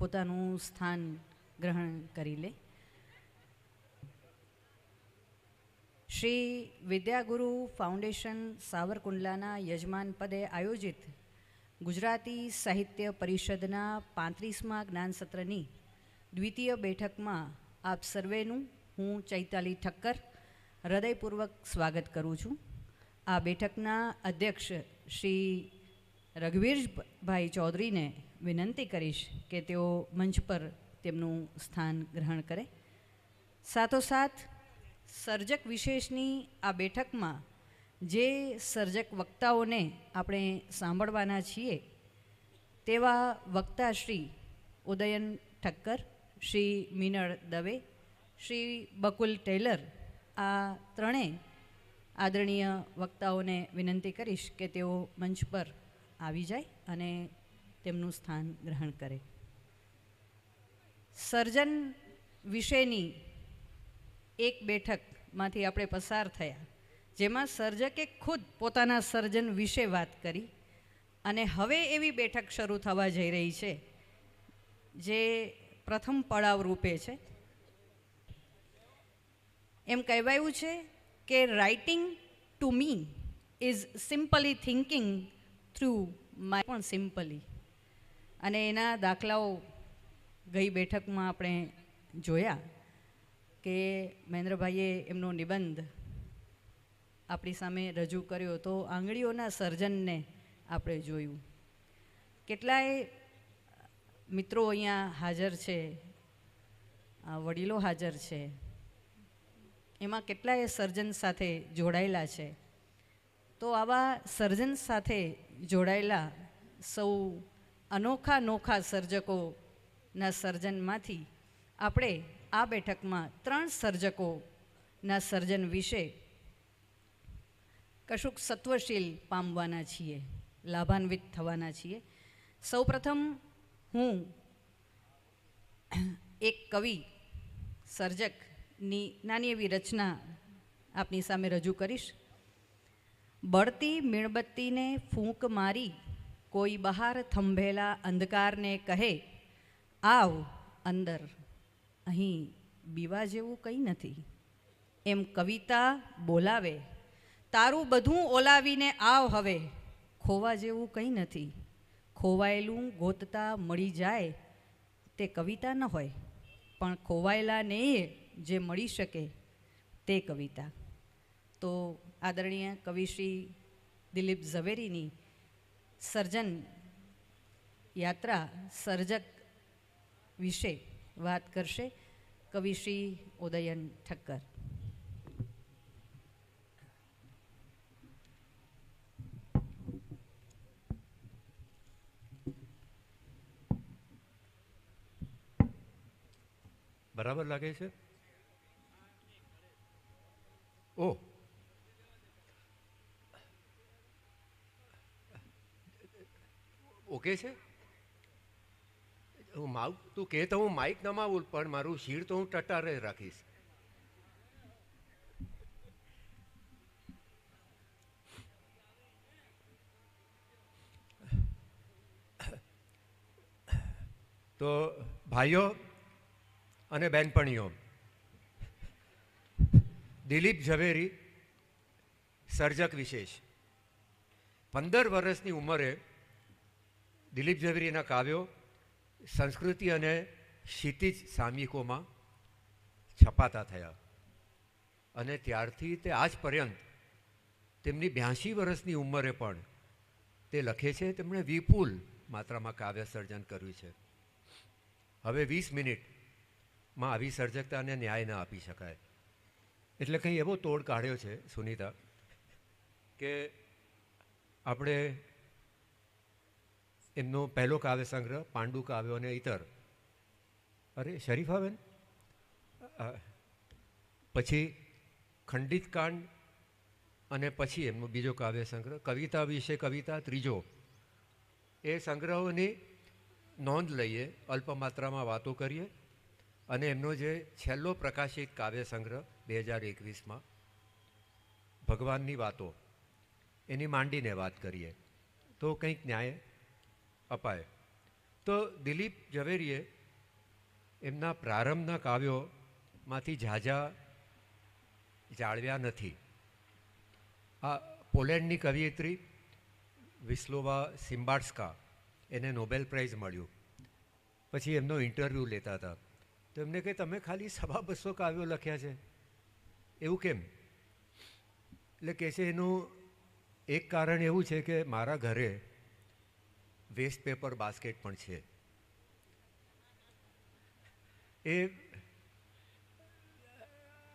પોતાનું સ્થાન ગ્રહણ કરી લે. શ્રી વિદ્યાગુરુ ફાઉન્ડેશન સાવરકુંડલાના યજમાન પદે આયોજિત ગુજરાતી સાહિત્ય પરિષદના પાંત્રીસમા જ્ઞાન સત્રની દ્વિતીય બેઠકમાં આપ સર્વેનું હું ચૈતાલી ઠક્કર હૃદયપૂર્વક સ્વાગત કરું છું. આ બેઠકના અધ્યક્ષ શ્રી રઘુવીરભાઈ ચૌધરીને વિનંતી કરીશ કે તેઓ મંચ પર તેમનું સ્થાન ગ્રહણ કરે. સાથોસાથ, સર્જક વિશેષની આ બેઠકમાં જે સર્જક વક્તાઓને આપણે સાંભળવાના છીએ, તેવા વક્તા શ્રી ઉદયન ઠક્કર, શ્રી મિનળ દવે, શ્રી બકુલ ટેલર, આ ત્રણેય આદરણીય વક્તાઓને વિનંતી કરીશ કે તેઓ મંચ પર આવી જાય અને તેમનું સ્થાન ગ્રહણ કરે. સર્જન વિશેની એક બેઠકમાંથી આપણે પસાર થયા, જેમાં સર્જકે ખુદ પોતાના સર્જન વિશે વાત કરી અને હવે એવી બેઠક શરૂ થવા જઈ રહી છે, જે પ્રથમ પડાવ રૂપે છે. એમ કહેવાયું છે કે writing to me is simply thinking through my પણ સિમ્પલી અને એના દાખલાઓ ગઈ બેઠકમાં આપણે જોયા કે મહેન્દ્રભાઈએ એમનો નિબંધ આપણી સામે રજૂ કર્યો તો આંગળીઓના સર્જનને આપણે જોયું. કેટલાય મિત્રો અહીંયા હાજર છે વડીલો હાજર છે. એમાં કેટલાય સર્જન સાથે જોડાયેલા છે. તો આવા સર્જન સાથે જોડાયેલા સૌ અનોખા નોખા સર્જકોના સર્જનમાંથી આપણે આ બેઠકમાં ત્રણ સર્જકોના સર્જન વિશે કશુંક સત્વશીલ પામવાના છીએ, લાભાન્વિત થવાના છીએ. સૌપ્રથમ હું એક કવિ સર્જકની નાની એવી રચના આપની સામે રજૂ કરીશ. બળતી, મીણબત્તીને ફૂંક મારી કોઈ બહાર થંભેલા અંધકારને કહે, આવ અંદર, અહીં બીવા જેવું કંઈ નથી. એમ કવિતા બોલાવે, તારું બધું ઓલાવીને આવ હવે, ખોવા જેવું કંઈ નથી. ખોવાયેલું ગોતતા મળી જાય, તે કવિતા ન હોય, પણ ખોવાયેલાને જે મળી શકે, તે કવિતા. તો આદરણીય કવિશ્રી દિલીપ ઝવેરીની સર્જન યાત્રા સર્જક વિશે વાત કરશે કવિશ્રી ઉદયન ઠક્કર. બરાબર લાગે છે? ઓકે છે? હું માવ તું કહે તો હું માઇક નમાવું, પણ મારું શીર તો હું ટટારે રાખીશ. તો ભાઈઓ અને બેનપણીઓ, દિલીપ ઝવેરી, સર્જક વિશેષ. પંદર વર્ષની ઉંમરે દિલીપ ઝવેરીના કાવ્યો સંસ્કૃતિ અને ક્ષિતિજ સામયિકોમાં છપાતા થયા. અને ત્યારથી તે આજ પર્યંત તેમની બ્યાસી વર્ષની ઉંમરે પણ તે લખે છે. તેમણે વિપુલ માત્રામાં કાવ્ય સર્જન કર્યું છે. હવે વીસ મિનિટમાં આવી સર્જકતાને ન્યાય ન આપી શકાય. એટલે કંઈ એવો તોડ કાઢ્યો છે સુનિતા, કે આપણે એમનો પહેલો કાવ્ય સંગ્રહ, પાંડુ કાવ્યો અને ઇતર અરે શરીફાબેન પછી ખંડિત કાંડ અને પછી એમનો બીજો કાવ્ય સંગ્રહ, કવિતા વિશે કવિતા ત્રીજો. એ સંગ્રહોની નોંધ લઈએ, અલ્પ માત્રામાં વાતો કરીએ અને એમનો જે છેલ્લો પ્રકાશિત કાવ્ય સંગ્રહ બે હજાર એકવીસમાં, ભગવાનની વાતો, એની માંડીને વાત કરીએ. તો કંઈક ન્યાય અપાય. તો દિલીપ ઝવેરીએ એમના પ્રારંભના કાવ્યોમાંથી ઝાઝા જાળવ્યા નથી. આ પોલેન્ડની કવિયત્રી વિસ્લોવા સિમ્બાટ્સકા એને નોબેલ પ્રાઇઝ મળ્યું. પછી એમનો ઇન્ટરવ્યૂ લેતા હતા. તો એમને કે તમે ખાલી સવા બસો કાવ્યો લખ્યા છે. એવું કેમ? એટલે કહે છે, એનું એક કારણ એવું છે કે મારા ઘરે વેસ્ટ પેપર બાસ્કેટ પણ છે. એ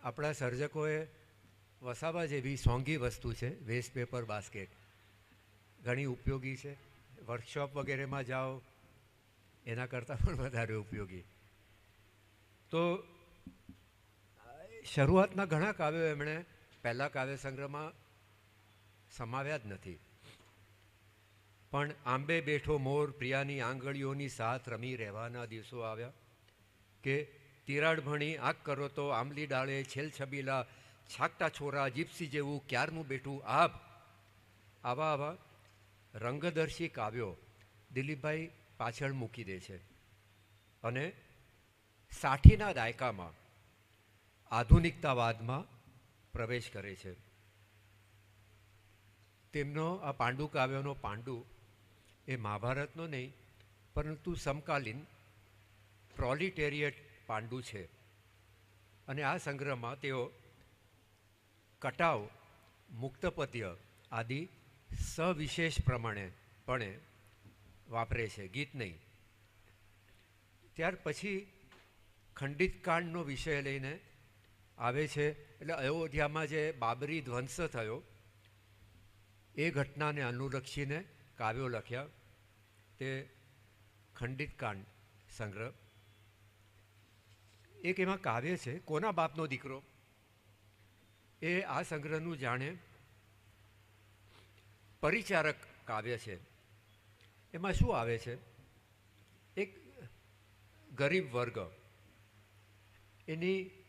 આપણા સર્જકોએ વસાવા જેવી સોંગી વસ્તુ છે વેસ્ટ પેપર બાસ્કેટ ઘણી ઉપયોગી છે. વર્કશોપ વગેરેમાં જાઓ, એના કરતાં પણ વધારે ઉપયોગી. તો શરૂઆતના ઘણા કાવ્યો એમણે પહેલાં કાવ્ય સંગ્રહમાં સમાવ્યા જ નથી. પણ આંબે બેઠો મોર પ્રિયાની આંગળીઓની સાથ રમી રહેવાના દિવસો આવ્યા કે તિરાડ ભણી આંખ કરો તો આંબલી ડાળે છેલછબીલા છાકટા છોરા જીપ્સી જેવું ક્યારનું બેઠું આભ? આવા આવા રંગદર્શી કાવ્યો દિલીપભાઈ પાછળ મૂકી દે છે. અને સાઠીના દાયકામાં આધુનિકતાવાદમાં પ્રવેશ કરે છે. તેમનો આ પાંડુ કાવ્યનો પાંડુ એ મહાભારતનો નહીં, પરંતુ સમકાલીન પ્રોલિટેરિયટ પાંડુ છે. અને આ સંગ્રહમાં તેઓ કટાવ, મુક્તપદ્ય આદિ સવિશેષ પ્રમાણે પણ વાપરે છે, ગીત નહીં. ત્યાર પછી ખંડિત કાંડનો વિષય લઈને આવે છે, એટલે અયોધ્યામાં જે બાબરી ધ્વંસ થયો, એ ઘટનાને અનુલક્ષીને કાવ્યો લખ્યા તે ખંડિત કાંડ સંગ્રહ. એક એમાં કાવ્ય છે, કોના બાપનો દીકરો? એ આ સંગ્રહનું જાણે પરિચારક કાવ્ય છે. એમાં શું આવે છે? એક ગરીબ વર્ગ એની